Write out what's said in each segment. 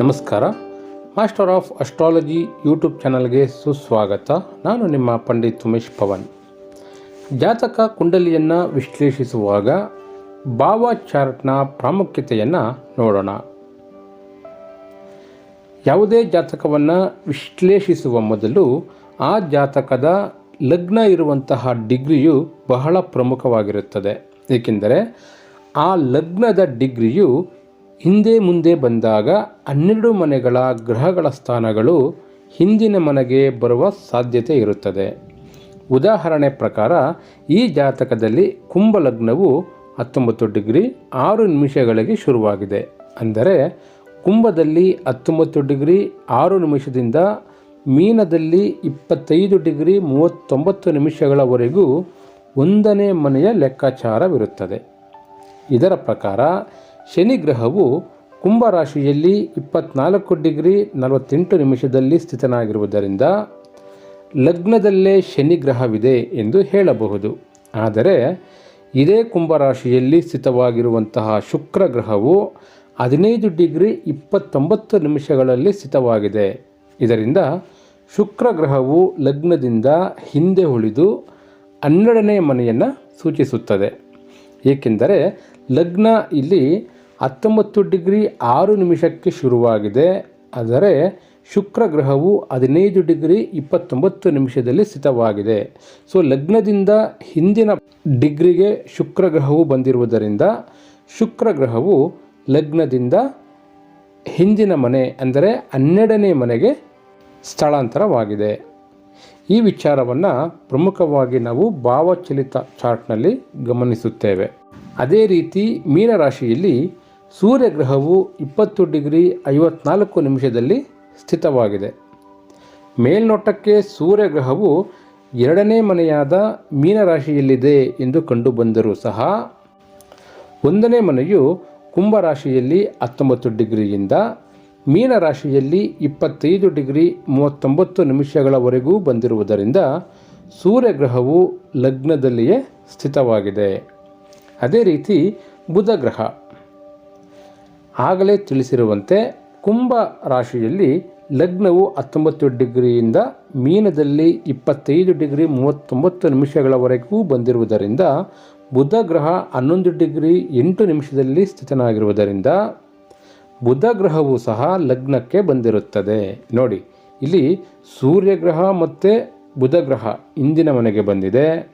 ನಮಸ್ಕಾರ. Master of astrology YouTube ಚಾನಲ್ಗೆ ಸುಸ್ವಾಗತ. ನಾನು ನಿಮ್ಮ ಪಂಡಿತ್ ಉಮೇಶ್ ಪವನ್. ಜಾತಕ ಕುಂಡಲಿಯನ್ನು ವಿಶ್ಲೇಷಿಸುವಾಗ ಭಾವ ಚಾರ್ಟ್ನ ಪ್ರಾಮುಖ್ಯತೆಯನ್ನು ನೋಡೋಣ. ಯಾವುದೇ ಜಾತಕವನ್ನು ವಿಶ್ಲೇಷಿಸುವ ಮೊದಲು ಆ ಜಾತಕದ ಲಗ್ನ ಇರುವಂತಹ ಡಿಗ್ರಿಯು ಬಹಳ ಪ್ರಮುಖವಾಗಿರುತ್ತದೆ. ಏಕೆಂದರೆ ಆ ಲಗ್ನದ ಡಿಗ್ರಿಯು ಹಿಂದೆ ಮುಂದೆ ಬಂದಾಗ ಹನ್ನೆರಡು ಮನೆಗಳ ಗ್ರಹಗಳ ಸ್ಥಾನಗಳು ಹಿಂದಿನ ಮನೆಗೆ ಬರುವ ಸಾಧ್ಯತೆ ಇರುತ್ತದೆ. ಉದಾಹರಣೆ ಪ್ರಕಾರ, ಈ ಜಾತಕದಲ್ಲಿ ಕುಂಭ ಲಗ್ನವು ಹತ್ತೊಂಬತ್ತು ಡಿಗ್ರಿ ಆರು ನಿಮಿಷಗಳಿಗೆ ಶುರುವಾಗಿದೆ. ಅಂದರೆ, ಕುಂಭದಲ್ಲಿ ಹತ್ತೊಂಬತ್ತು ಡಿಗ್ರಿ ಆರು ನಿಮಿಷದಿಂದ ಮೀನದಲ್ಲಿ ಇಪ್ಪತ್ತೈದು ಡಿಗ್ರಿ ಮೂವತ್ತೊಂಬತ್ತು ನಿಮಿಷಗಳವರೆಗೂ ಒಂದನೇ ಮನೆಯ ಲೆಕ್ಕಾಚಾರವಿರುತ್ತದೆ. ಇದರ ಪ್ರಕಾರ ಶನಿ ಗ್ರಹವು ಕುಂಭ ರಾಶಿಯಲ್ಲಿ ಇಪ್ಪತ್ನಾಲ್ಕು ಡಿಗ್ರಿ ನಲವತ್ತೆಂಟು ನಿಮಿಷದಲ್ಲಿ ಸ್ಥಿತನಾಗಿರುವುದರಿಂದ ಲಗ್ನದಲ್ಲೇ ಶನಿ ಗ್ರಹವಿದೆ ಎಂದು ಹೇಳಬಹುದು. ಆದರೆ ಇದೇ ಕುಂಭರಾಶಿಯಲ್ಲಿ ಸ್ಥಿತವಾಗಿರುವಂತಹ ಶುಕ್ರ ಗ್ರಹವು ಹದಿನೈದು ಡಿಗ್ರಿ ಇಪ್ಪತ್ತೊಂಬತ್ತು ನಿಮಿಷಗಳಲ್ಲಿ ಸ್ಥಿತವಾಗಿದೆ. ಇದರಿಂದ ಶುಕ್ರ ಗ್ರಹವು ಲಗ್ನದಿಂದ ಹಿಂದೆ ಉಳಿದು ಹನ್ನೆರಡನೇ ಮನೆಯನ್ನು ಸೂಚಿಸುತ್ತದೆ. ಏಕೆಂದರೆ ಲಗ್ನ ಇಲ್ಲಿ ಹತ್ತೊಂಬತ್ತು ಡಿಗ್ರಿ ಆರು ನಿಮಿಷಕ್ಕೆ ಶುರುವಾಗಿದೆ. ಆದರೆ ಶುಕ್ರ ಗ್ರಹವು ಹದಿನೈದು ಡಿಗ್ರಿ ಇಪ್ಪತ್ತೊಂಬತ್ತು ನಿಮಿಷದಲ್ಲಿ ಸ್ಥಿತವಾಗಿದೆ. ಸೊ, ಲಗ್ನದಿಂದ ಹಿಂದಿನ ಡಿಗ್ರಿಗೆ ಶುಕ್ರ ಗ್ರಹವು ಬಂದಿರುವುದರಿಂದ ಶುಕ್ರ ಗ್ರಹವು ಲಗ್ನದಿಂದ ಹಿಂದಿನ ಮನೆ, ಅಂದರೆ ಹನ್ನೆರಡನೇ ಮನೆಗೆ ಸ್ಥಳಾಂತರವಾಗಿದೆ. ಈ ವಿಚಾರವನ್ನು ಪ್ರಮುಖವಾಗಿ ನಾವು ಭಾವಚಲಿತ ಚಾರ್ಟ್ನಲ್ಲಿ ಗಮನಿಸುತ್ತೇವೆ. ಅದೇ ರೀತಿ ಮೀನರಾಶಿಯಲ್ಲಿ ಸೂರ್ಯಗ್ರಹವು ಇಪ್ಪತ್ತು ಡಿಗ್ರಿ ಐವತ್ನಾಲ್ಕು ನಿಮಿಷದಲ್ಲಿ ಸ್ಥಿತವಾಗಿದೆ. ಮೇಲ್ನೋಟಕ್ಕೆ ಸೂರ್ಯಗ್ರಹವು ಎರಡನೇ ಮನೆಯಾದ ಮೀನರಾಶಿಯಲ್ಲಿದೆ ಎಂದು ಕಂಡುಬಂದರೂ ಸಹ, ಒಂದನೇ ಮನೆಯು ಕುಂಭರಾಶಿಯಲ್ಲಿ ಹತ್ತೊಂಬತ್ತು ಡಿಗ್ರಿಯಿಂದ ಮೀನರಾಶಿಯಲ್ಲಿ ಇಪ್ಪತ್ತೈದು ಡಿಗ್ರಿ ಮೂವತ್ತೊಂಬತ್ತು ನಿಮಿಷಗಳವರೆಗೂ ಬಂದಿರುವುದರಿಂದ ಸೂರ್ಯಗ್ರಹವು ಲಗ್ನದಲ್ಲಿಯೇ ಸ್ಥಿತವಾಗಿದೆ. ಅದೇ ರೀತಿ ಬುಧ ಗ್ರಹ. ಆಗಲೇ ತಿಳಿಸಿರುವಂತೆ ಕುಂಭ ರಾಶಿಯಲ್ಲಿ ಲಗ್ನವು ಹತ್ತೊಂಬತ್ತು ಡಿಗ್ರಿಯಿಂದ ಮೀನದಲ್ಲಿ ಇಪ್ಪತ್ತೈದು ಡಿಗ್ರಿ ಮೂವತ್ತೊಂಬತ್ತು ನಿಮಿಷಗಳವರೆಗೂ ಬಂದಿರುವುದರಿಂದ ಬುಧ ಗ್ರಹ ಹನ್ನೊಂದು ಡಿಗ್ರಿ ಎಂಟು ನಿಮಿಷದಲ್ಲಿ ಸ್ಥಿತನಾಗಿರುವುದರಿಂದ ಬುಧ ಗ್ರಹವು ಸಹ ಲಗ್ನಕ್ಕೆ ಬಂದಿರುತ್ತದೆ. ನೋಡಿ, ಇಲ್ಲಿ ಸೂರ್ಯಗ್ರಹ ಮತ್ತು ಬುಧ ಗ್ರಹ ಇಂದಿನ ಮನೆಗೆ ಬಂದಿದೆ.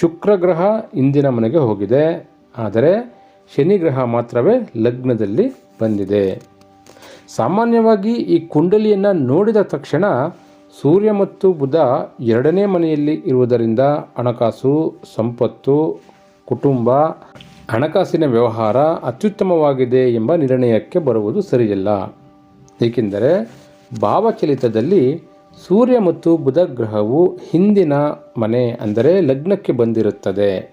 ಶುಕ್ರ ಗ್ರಹ ಇಂದಿನ ಮನೆಗೆ ಹೋಗಿದೆ. ಆದರೆ ಶನಿ ಗ್ರಹ ಮಾತ್ರವೇ ಲಗ್ನದಲ್ಲಿ ಬಂದಿದೆ. ಸಾಮಾನ್ಯವಾಗಿ ಈ ಕುಂಡಲಿಯನ್ನು ನೋಡಿದ ತಕ್ಷಣ ಸೂರ್ಯ ಮತ್ತು ಬುಧ ಎರಡನೇ ಮನೆಯಲ್ಲಿ ಇರುವುದರಿಂದ ಹಣಕಾಸು, ಸಂಪತ್ತು, ಕುಟುಂಬ, ಹಣಕಾಸಿನ ವ್ಯವಹಾರ ಅತ್ಯುತ್ತಮವಾಗಿದೆ ಎಂಬ ನಿರ್ಣಯಕ್ಕೆ ಬರುವುದು ಸರಿಯಲ್ಲ. ಏಕೆಂದರೆ ಭಾವಚಲಿತದಲ್ಲಿ ಸೂರ್ಯ ಮತ್ತು ಬುಧ ಗ್ರಹವು ಹಿಂದಿನ ಮನೆ ಅಂದರೆ ಲಗ್ನಕ್ಕೆ ಬಂದಿರುತ್ತದೆ.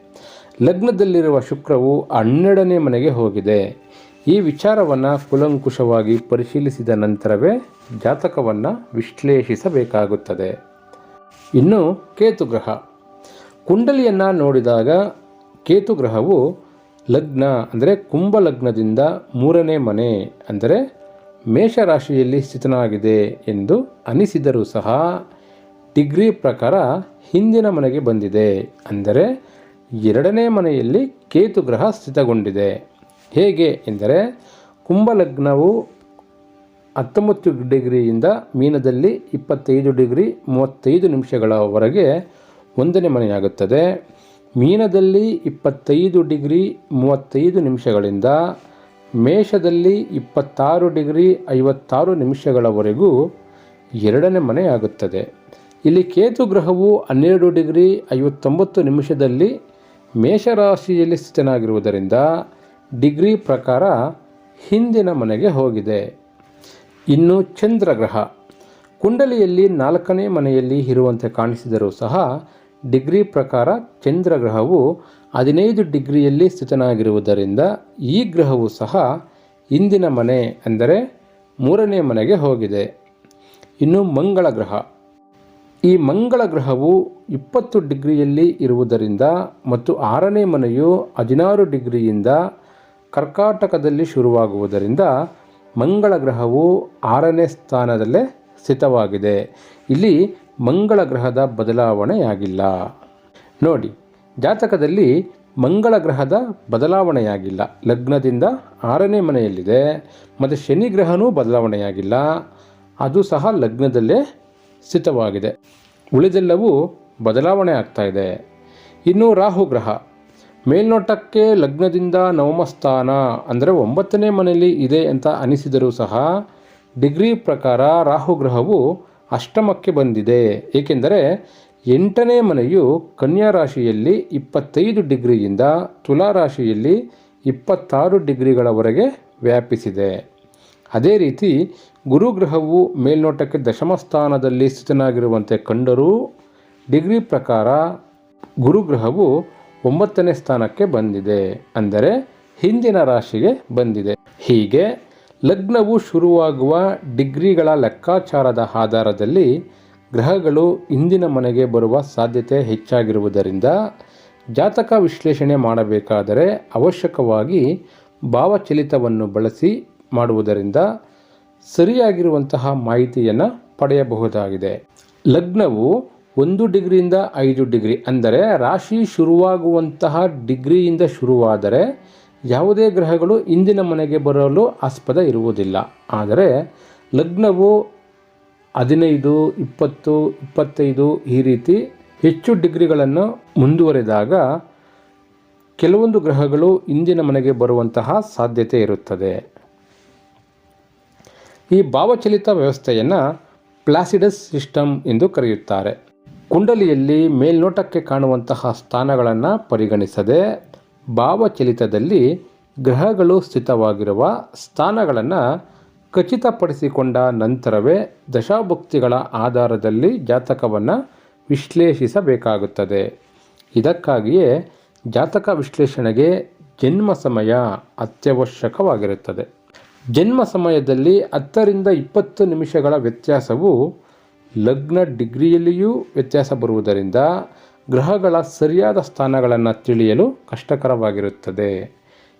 ಲಗ್ನದಲ್ಲಿರುವ ಶುಕ್ರವು ಹನ್ನೆರಡನೇ ಮನೆಗೆ ಹೋಗಿದೆ. ಈ ವಿಚಾರವನ್ನು ಕುಲಂಕುಷವಾಗಿ ಪರಿಶೀಲಿಸಿದ ನಂತರವೇ ಜಾತಕವನ್ನು ವಿಶ್ಲೇಷಿಸಬೇಕಾಗುತ್ತದೆ. ಇನ್ನು ಕೇತು ಗ್ರಹ ಕುಂಡಲಿಯನ್ನು ನೋಡಿದಾಗ ಕೇತು ಗ್ರಹವು ಲಗ್ನ, ಅಂದರೆ ಕುಂಭ ಲಗ್ನದಿಂದ ಮೂರನೇ ಮನೆ, ಅಂದರೆ ಮೇಷರಾಶಿಯಲ್ಲಿ ಸ್ಥಿತನಾಗಿದೆ ಎಂದು ಅನಿಸಿದರೂ ಸಹ ಡಿಗ್ರಿ ಪ್ರಕಾರ ಹಿಂದಿನ ಮನೆಗೆ ಬಂದಿದೆ. ಅಂದರೆ ಎರಡನೇ ಮನೆಯಲ್ಲಿ ಕೇತು ಗ್ರಹ ಸ್ಥಿತಗೊಂಡಿದೆ. ಹೇಗೆ ಎಂದರೆ, ಕುಂಭಲಗ್ನವು ಹತ್ತೊಂಬತ್ತು ಡಿಗ್ರಿಯಿಂದ ಮೀನದಲ್ಲಿ ಇಪ್ಪತ್ತೈದು ಡಿಗ್ರಿ ಮೂವತ್ತೈದು ನಿಮಿಷಗಳವರೆಗೆ ಒಂದನೇ ಮನೆಯಾಗುತ್ತದೆ. ಮೀನದಲ್ಲಿ ಇಪ್ಪತ್ತೈದು ಡಿಗ್ರಿ ಮೂವತ್ತೈದು ನಿಮಿಷಗಳಿಂದ ಮೇಷದಲ್ಲಿ ಇಪ್ಪತ್ತಾರು ಡಿಗ್ರಿ ಐವತ್ತಾರು ನಿಮಿಷಗಳವರೆಗೂ ಎರಡನೇ ಮನೆಯಾಗುತ್ತದೆ. ಇಲ್ಲಿ ಕೇತು ಗ್ರಹವು ಹನ್ನೆರಡು ಡಿಗ್ರಿ ಐವತ್ತೊಂಬತ್ತು ನಿಮಿಷದಲ್ಲಿ ಮೇಷರಾಶಿಯಲ್ಲಿ ಸ್ಥಿತನಾಗಿರುವುದರಿಂದ ಡಿಗ್ರಿ ಪ್ರಕಾರ ಹಿಂದಿನ ಮನೆಗೆ ಹೋಗಿದೆ. ಇನ್ನು ಚಂದ್ರಗ್ರಹ. ಕುಂಡಲಿಯಲ್ಲಿ ನಾಲ್ಕನೇ ಮನೆಯಲ್ಲಿ ಇರುವಂತೆ ಕಾಣಿಸಿದರೂ ಸಹ ಡಿಗ್ರಿ ಪ್ರಕಾರ ಚಂದ್ರಗ್ರಹವು ಹದಿನೈದು ಡಿಗ್ರಿಯಲ್ಲಿ ಸ್ಥಿತನಾಗಿರುವುದರಿಂದ ಈ ಗ್ರಹವು ಸಹ ಇಂದಿನ ಮನೆ ಅಂದರೆ ಮೂರನೇ ಮನೆಗೆ ಹೋಗಿದೆ. ಇನ್ನು ಮಂಗಳ ಗ್ರಹ ಈ ಮಂಗಳ ಗ್ರಹವು ಇಪ್ಪತ್ತು ಡಿಗ್ರಿಯಲ್ಲಿ ಇರುವುದರಿಂದ ಮತ್ತು ಆರನೇ ಮನೆಯು ಹದಿನಾರು ಡಿಗ್ರಿಯಿಂದ ಕರ್ಕಾಟಕದಲ್ಲಿ ಶುರುವಾಗುವುದರಿಂದ ಮಂಗಳ ಗ್ರಹವು ಆರನೇ ಸ್ಥಾನದಲ್ಲೇ ಸ್ಥಿತವಾಗಿದೆ. ಇಲ್ಲಿ ಮಂಗಳ ಗ್ರಹದ ಬದಲಾವಣೆಯಾಗಿಲ್ಲ. ನೋಡಿ, ಜಾತಕದಲ್ಲಿ ಮಂಗಳ ಗ್ರಹದ ಬದಲಾವಣೆಯಾಗಿಲ್ಲ. ಲಗ್ನದಿಂದ ಆರನೇ ಮನೆಯಲ್ಲಿದೆ. ಮತ್ತು ಶನಿ ಗ್ರಹನೂ ಬದಲಾವಣೆಯಾಗಿಲ್ಲ. ಅದು ಸಹ ಲಗ್ನದಲ್ಲೇ ಸ್ಥಿತವಾಗಿದೆ. ಉಳಿದೆಲ್ಲವೂ ಬದಲಾವಣೆ ಆಗ್ತಾ ಇದೆ. ಇನ್ನು ರಾಹು ಗ್ರಹ. ಮೇಲ್ನೋಟಕ್ಕೆ ಲಗ್ನದಿಂದ ನವಮ ಸ್ಥಾನ, ಅಂದರೆ ಒಂಬತ್ತನೇ ಮನೆಯಲ್ಲಿ ಇದೆ ಅಂತ ಅನಿಸಿದರೂ ಸಹ, ಡಿಗ್ರಿ ಪ್ರಕಾರ ರಾಹು ಗ್ರಹವು ಅಷ್ಟಮಕ್ಕೆ ಬಂದಿದೆ. ಏಕೆಂದರೆ ಎಂಟನೇ ಮನೆಯು ಕನ್ಯಾ ರಾಶಿಯಲ್ಲಿ ಇಪ್ಪತ್ತೈದು ಡಿಗ್ರಿಯಿಂದ ತುಲಾ ರಾಶಿಯಲ್ಲಿ ಇಪ್ಪತ್ತಾರು ಡಿಗ್ರಿಗಳವರೆಗೆ ವ್ಯಾಪಿಸಿದೆ. ಅದೇ ರೀತಿ ಗುರುಗ್ರಹವು ಮೇಲ್ನೋಟಕ್ಕೆ ದಶಮ ಸ್ಥಾನದಲ್ಲಿ ಸ್ಥಿತನಾಗಿರುವಂತೆ ಕಂಡರೂ ಡಿಗ್ರಿ ಪ್ರಕಾರ ಗುರುಗ್ರಹವು ಒಂಬತ್ತನೇ ಸ್ಥಾನಕ್ಕೆ ಬಂದಿದೆ. ಅಂದರೆ ಹಿಂದಿನ ರಾಶಿಗೆ ಬಂದಿದೆ. ಹೀಗೆ ಲಗ್ನವು ಶುರುವಾಗುವ ಡಿಗ್ರಿಗಳ ಲೆಕ್ಕಾಚಾರದ ಆಧಾರದಲ್ಲಿ ಗ್ರಹಗಳು ಇಂದಿನ ಮನೆಗೆ ಬರುವ ಸಾಧ್ಯತೆ ಹೆಚ್ಚಾಗಿರುವುದರಿಂದ ಜಾತಕ ವಿಶ್ಲೇಷಣೆ ಮಾಡಬೇಕಾದರೆ ಅವಶ್ಯಕವಾಗಿ ಭಾವಚಲಿತವನ್ನು ಬಳಸಿ ಮಾಡುವುದರಿಂದ ಸರಿಯಾಗಿರುವಂತಹ ಮಾಹಿತಿಯನ್ನು ಪಡೆಯಬಹುದಾಗಿದೆ. ಲಗ್ನವು ಒಂದು ಡಿಗ್ರಿಯಿಂದ ಐದು ಡಿಗ್ರಿ, ಅಂದರೆ ರಾಶಿ ಶುರುವಾಗುವಂತಹ ಡಿಗ್ರಿಯಿಂದ ಶುರುವಾದರೆ ಯಾವುದೇ ಗ್ರಹಗಳು ಇಂದಿನ ಮನೆಗೆ ಬರಲು ಆಸ್ಪದ ಇರುವುದಿಲ್ಲ. ಆದರೆ ಲಗ್ನವು ಹದಿನೈದು, ಇಪ್ಪತ್ತು, ಇಪ್ಪತ್ತೈದು ಈ ರೀತಿ ಹೆಚ್ಚು ಡಿಗ್ರಿಗಳನ್ನು ಮುಂದುವರೆದಾಗ ಕೆಲವೊಂದು ಗ್ರಹಗಳು ಇಂದಿನ ಮನೆಗೆ ಬರುವಂತಹ ಸಾಧ್ಯತೆ ಇರುತ್ತದೆ. ಈ ಭಾವಚಲಿತ ವ್ಯವಸ್ಥೆಯನ್ನು ಪ್ಲಾಸಿಡಸ್ ಸಿಸ್ಟಮ್ ಎಂದು ಕರೆಯುತ್ತಾರೆ. ಕುಂಡಲಿಯಲ್ಲಿ ಮೇಲ್ನೋಟಕ್ಕೆ ಕಾಣುವಂತಹ ಸ್ಥಾನಗಳನ್ನು ಪರಿಗಣಿಸದೆ ಭಾವಚಲಿತದಲ್ಲಿ ಗ್ರಹಗಳು ಸ್ಥಿತವಾಗಿರುವ ಸ್ಥಾನಗಳನ್ನು ಖಚಿತಪಡಿಸಿಕೊಂಡ ನಂತರವೇ ದಶಾಭುಕ್ತಿಗಳ ಆಧಾರದಲ್ಲಿ ಜಾತಕವನ್ನು ವಿಶ್ಲೇಷಿಸಬೇಕಾಗುತ್ತದೆ. ಇದಕ್ಕಾಗಿಯೇ ಜಾತಕ ವಿಶ್ಲೇಷಣೆಗೆ ಜನ್ಮ ಸಮಯ ಅತ್ಯವಶ್ಯಕವಾಗಿರುತ್ತದೆ. ಜನ್ಮ ಸಮಯದಲ್ಲಿ ಹತ್ತರಿಂದ ಇಪ್ಪತ್ತು ನಿಮಿಷಗಳ ವ್ಯತ್ಯಾಸವು ಲಗ್ನ ಡಿಗ್ರಿಯಲ್ಲಿಯೂ ವ್ಯತ್ಯಾಸ ಬರುವುದರಿಂದ ಗ್ರಹಗಳ ಸರಿಯಾದ ಸ್ಥಾನಗಳನ್ನು ತಿಳಿಯಲು ಕಷ್ಟಕರವಾಗಿರುತ್ತದೆ.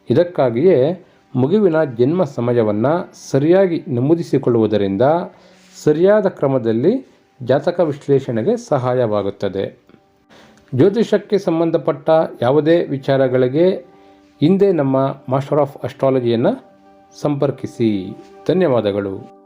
ಇದಕ್ಕಾಗಿಯೇ ಮಗುವಿನ ಜನ್ಮ ಸಮಯವನ್ನು ಸರಿಯಾಗಿ ನಮೂದಿಸಿಕೊಳ್ಳುವುದರಿಂದ ಸರಿಯಾದ ಕ್ರಮದಲ್ಲಿ ಜಾತಕ ವಿಶ್ಲೇಷಣೆಗೆ ಸಹಾಯವಾಗುತ್ತದೆ. ಜ್ಯೋತಿಷಕ್ಕೆ ಸಂಬಂಧಪಟ್ಟ ಯಾವುದೇ ವಿಚಾರಗಳಿಗೆ ಹಿಂದೆ ನಮ್ಮ ಮಾಸ್ಟರ್ ಆಫ್ ಅಸ್ಟ್ರಾಲಜಿಯನ್ನು ಸಂಪರ್ಕಿಸಿ. ಧನ್ಯವಾದಗಳು.